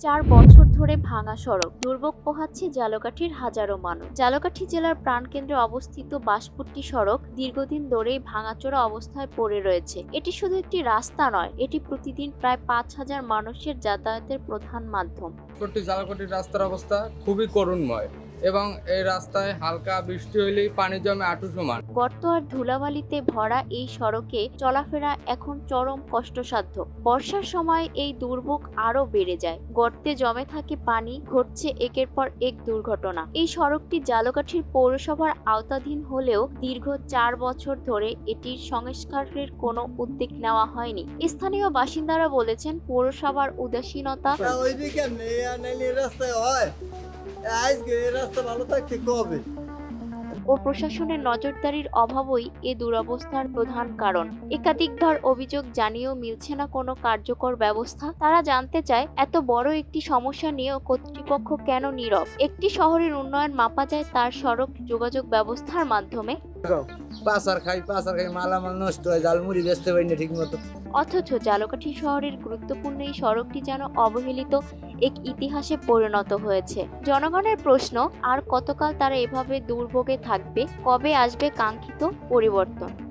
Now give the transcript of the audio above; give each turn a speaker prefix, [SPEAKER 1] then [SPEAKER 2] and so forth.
[SPEAKER 1] চার বছর ধরে ভাঙা সড়ক। দুর্ভোগ পোহাচ্ছে জালকাঠির হাজারো মানুষ। জালকাঠি জেলার প্রাণকেন্দ্রে অবস্থিত বাসপুট্টি সড়ক দীর্ঘদিন ধরেই ভাঙাচোরা অবস্থায় পড়ে রয়েছে। এটি শুধু একটি রাস্তা নয়, এটি প্রতিদিন প্রায় পাঁচ হাজার মানুষের যাতায়াতের প্রধান মাধ্যম।
[SPEAKER 2] জালকাঠির রাস্তার অবস্থা খুবই করুণময়। এবং এই রাস্তায় হালকা বৃষ্টি হইলেই পানি জমে আঁটু সমান।
[SPEAKER 1] গর্ত আর ধুলাবালিতে ভরা এই সড়কে চলাফেরা এখন চরম কষ্টসাধ্য। বর্ষার সময় এই দুর্ভোগ আরও বেড়ে যায়। গর্তে জমে থাকে পানি ঘটছে একের পর এক দুর্ঘটনা। এই সড়কটি জালকাঠির পৌরসভার আওতাধীন হলেও দীর্ঘ চার বছর ধরে এটির সংস্কারের কোনো উদ্যোগ নেওয়া হয়নি। স্থানীয় বাসিন্দারা বলেছেন পৌরসভার উদাসীনতা
[SPEAKER 3] ওইদিকে নেই আর রাস্তায় হয়।
[SPEAKER 1] ও প্রশাসনের নজরদারির অভাবই এ দুরবস্থার প্রধান কারণ। একাধিকবার অভিযোগ জানিয়েও মিলছে না কোনো কার্যকর ব্যবস্থা। তারা জানতে চায়, এত বড় একটি সমস্যা নিয়েও কর্তৃপক্ষ কেন নীরব? একটি শহরের উন্নয়ন মাপা যায় তার সড়ক যোগাযোগ ব্যবস্থার মাধ্যমে।
[SPEAKER 3] পাসার খাই, পাচার খাই, মালামাল নষ্ট হয় জালমুড়ি বেচতে পারি না ঠিক মতো
[SPEAKER 1] অথচ জালকাঠি শহরের গুরুত্বপূর্ণ এই সড়কটি যেন অবহেলিত এক ইতিহাসে পরিণত হয়েছে। জনগণের প্রশ্ন, আর কতকাল তারা এভাবে দুর্ভোগে থাকবে, কবে আসবে কাঙ্ক্ষিত পরিবর্তন?